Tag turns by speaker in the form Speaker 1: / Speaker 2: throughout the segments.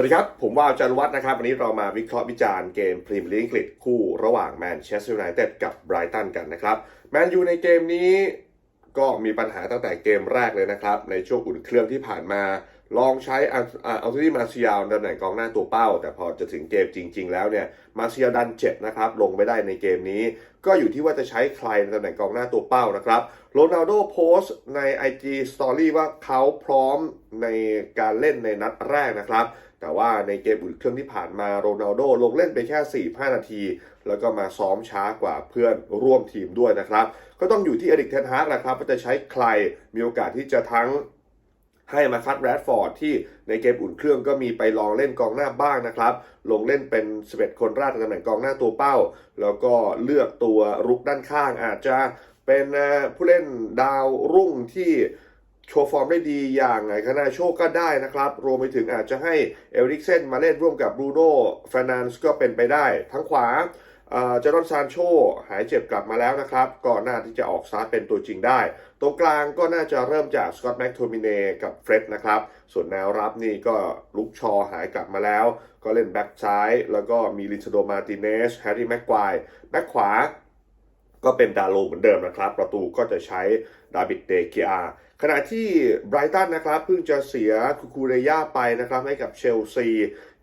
Speaker 1: วัสดีครับ ผมว่าอาจารย์วัฒน์นะครับ วันนี้เรามาวิเคราะห์วิจารณ์เกมพรีเมียร์ลีกอังกฤษคู่ระหว่างแมนเชสเตอร์ยูไนเต็ดกับไบรตันกันนะครับแมนยูในเกมนี้ก็มีปัญหาตั้งแต่เกมแรกเลยนะครับ ในช่วงอุ่นเครื่องที่ผ่านมา ลองใช้อัลอัลตูดี้มาเซียลตำแหน่งกองหน้าตัวเป้า แต่พอจะถึงเกมจริง ๆ แล้วเนี่ยมาเซียลดันเจ็บนะครับลงไม่ได้ในเกมนี้ ก็อยู่ที่ว่าจะใช้ใครในตำแหน่งกองหน้าตัวเป้านะครับโรนัลโดโพสต์ใน IG Story ว่าเขาพร้อมในการเล่นในนัดแรกนะครับ แต่ว่าในเกมอุ่นเครื่องที่ผ่านมาโรนัลโดลงเล่นไปแค่ 4-5 นาที แล้วก็มาซ้อมช้ากว่าเพื่อนร่วมทีมด้วยนะครับ ก็ต้องอยู่ที่อดิกเทนฮาร์กนะครับว่าจะใช้ใครมีโอกาสที่จะทั้ง ให้มาคัดแรดฟอร์ดที่ในเกมอุ่นเครื่องก็มีไปลองเล่นกองหน้าบ้างนะครับ ลงเล่นเป็นสเ11คนแรกในตำแหน่งกองหน้าตัวเป้า แล้วก็เลือกตัวรุกด้านข้างอาจจะเป็นผู้เล่นดาวรุ่งที่โชว์ฟอร์มได้ดีอย่างไงคานาโชคก็ได้นะครับ รวมไปถึงอาจจะให้เอริกเซนมาเล่นร่วมกับบรูโน่ฟานานส์ก็เป็นไปได้ ทั้งขวา เจอรอนซานโชหายเจ็บกลับมาแล้วนะครับก็น่าที่จะออกสตาร์ทเป็นตัวจริงได้ ตรงกลางก็น่าจะเริ่มจากสกอตแม็กโทมิเนกับเฟร็ดนะครับ ส่วนแนวรับนี่ก็ลุกชอหายกลับมาแล้ว ก็เล่นแบ็กซ้าย แล้วก็มีลินซโดมาติเนสแฮร์รี่แม็กควายแบ็กขวาก็เป็นดาโลเหมือนเดิมนะครับ ประตูก็จะใช้ดาบิดเดเกียขณะที่ไบรตันนะครับเพิ่งจะเสียคูคูเรย่าไปนะครับให้กับเชลซี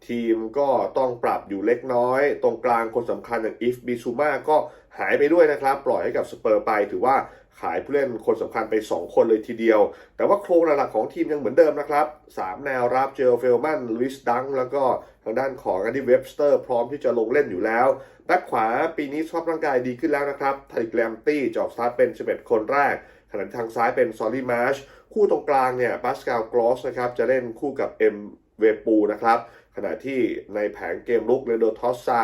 Speaker 1: ทีมก็ต้องปรับอยู่เล็กน้อย ตรงกลางคนสำคัญอย่างอิฟบิซูมาก็หายไปด้วยนะครับ ปล่อยให้กับสเปอร์ไปถือว่าขายผู้เล่นคนสำคัญไป 2 คนเลยทีเดียว แต่ว่าโครงหลักของทีมยังเหมือนเดิมนะครับ 3 แนวรับเจอเฟลมันลุยส์ดัง แล้วก็ทางด้านของอันดี้เว็บสเตอร์พร้อมที่จะลงเล่นอยู่แล้วแบ็คขวาปีนี้สภาพร่างกายดีขึ้นแล้วนะครับไทแกรมตี้จอบสตาร์ทเป็น 11 คนแรกขณะที่ทางซ้ายเป็นซอลลี่มาร์ชคู่ตรงกลางเนี่ยปาสกาลกรอสนะครับจะเล่นคู่กับเอ็ม เวปูนะครับ ขณะที่ในแผงเกมลุกเรโดทอสซา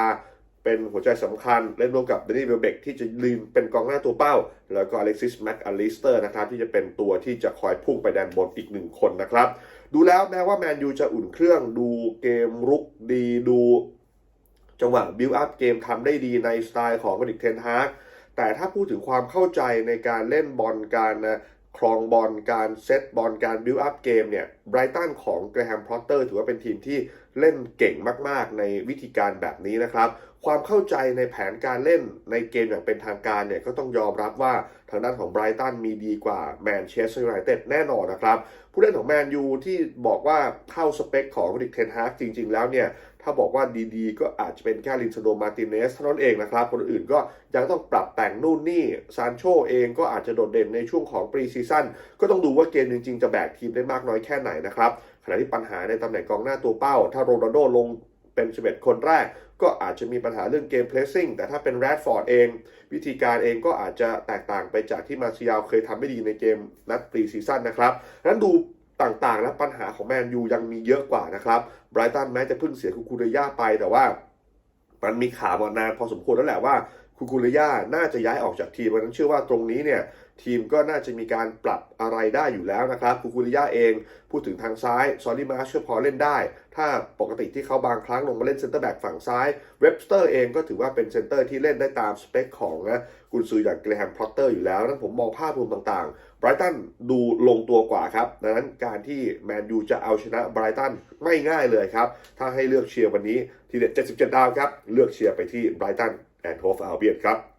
Speaker 1: เป็นหัวใจสำคัญเล่นร่วมกับเดนนี่เวลเบกที่จะลืมเป็นกองหน้าตัวเป้า แล้วก็อเล็กซิสแม็กอลิสเตอร์นะครับที่จะเป็นตัวที่จะคอยพุ่งไปแดนบนอีกหนึ่งคนนะครับ ดูแล้วแม้ว่าแมนยูจะอุ่นเครื่องดูเกมรุกดีดูจังหวะบิลอัพเกมทำได้ดีในสไตล์ของกดิกเทนฮาร์กแต่ถ้าพูดถึงความเข้าใจในการเล่นบอลการ รองบอลการเซตบอลการบิลอัพเกมเนี่ยไบรตันของแกรแฮมพอตเตอร์ถือว่าเป็นทีมที่เล่นเก่งมากๆ ในวิธีการแบบนี้นะครับ ความเข้าใจในแผนการเล่นในเกมอย่างเป็นทางการเนี่ยก็ต้องยอมรับว่าทางด้านของไบรตันมีดีกว่าแมนเชสเตอร์ยูไนเต็ดแน่นอนนะครับ ผู้เล่นของแมนยูที่บอกว่าเข้าสเปคของดิกเทนฮากจริง ๆ แล้วเนี่ยถ้าบอกว่าดีๆ ก็อาจจะเป็นแค่ลินซโดมาติเนสเท่านั้นเองนะครับ คนอื่นก็ยังต้องปรับแต่งนู่นนี่ ซานโชเองก็อาจจะโดดเด่นในช่วงของปรีซีซั่นก็ต้องดูว่าเกมจริงๆ จะแบกทีมได้มากน้อยแค่ไหนนะครับ ขณะที่ปัญหาในตำแหน่งกองหน้าตัวเป้า ถ้าโรนัลโดลงเป็น 11 คนแรก ก็อาจจะมีปัญหาเรื่องเกมเพลสซิ่งแต่ถ้าเป็นแรดฟอร์ดเอง วิธีการเองก็อาจจะแตกต่างไปจากที่มาซิยาวเคยทำไม่ดีในเกมนัดปรีซีซั่นนะครับนั้นดูต่างๆ และปัญหาของแมนยูยังมีเยอะกว่านะครับไบรตันแม้จะเพิ่งเสียคูคูเรย่าไปแต่ว่ามันมีข่าวมานานพอสมควรแล้วแหละว่า คูคูเรย่าน่าจะย้ายออกจากทีมเพราะนั้นเชื่อว่าตรงนี้เนี่ยทีมก็น่าจะมีการปรับอะไรได้อยู่แล้วนะครับคูคูเรย่าเองพูดถึงทางซ้ายซอรี่มาร์ชพอเล่นได้ ถ้าปกติที่เขาบางครั้งลงมาเล่นเซนเตอร์แบ็กฝั่งซ้าย เว็บสเตอร์เองก็ถือว่าเป็นเซนเตอร์ที่เล่นได้ตามสเปคของนะกุนซืออย่างเกรแฮมพอตเตอร์อยู่แล้วนั้นผมมองภาพรวมต่างๆไบรตันดูลงตัวกว่าครับ ดังนั้นการที่แมนยูจะเอาชนะไบรตันไม่ง่ายเลยครับ ถ้าให้เลือกเชียร์วันนี้ทีเด็ด77 ดาวครับเลือกเชียร์ไปที่ไบรตัน แอนโทฟอัลเบียนครับ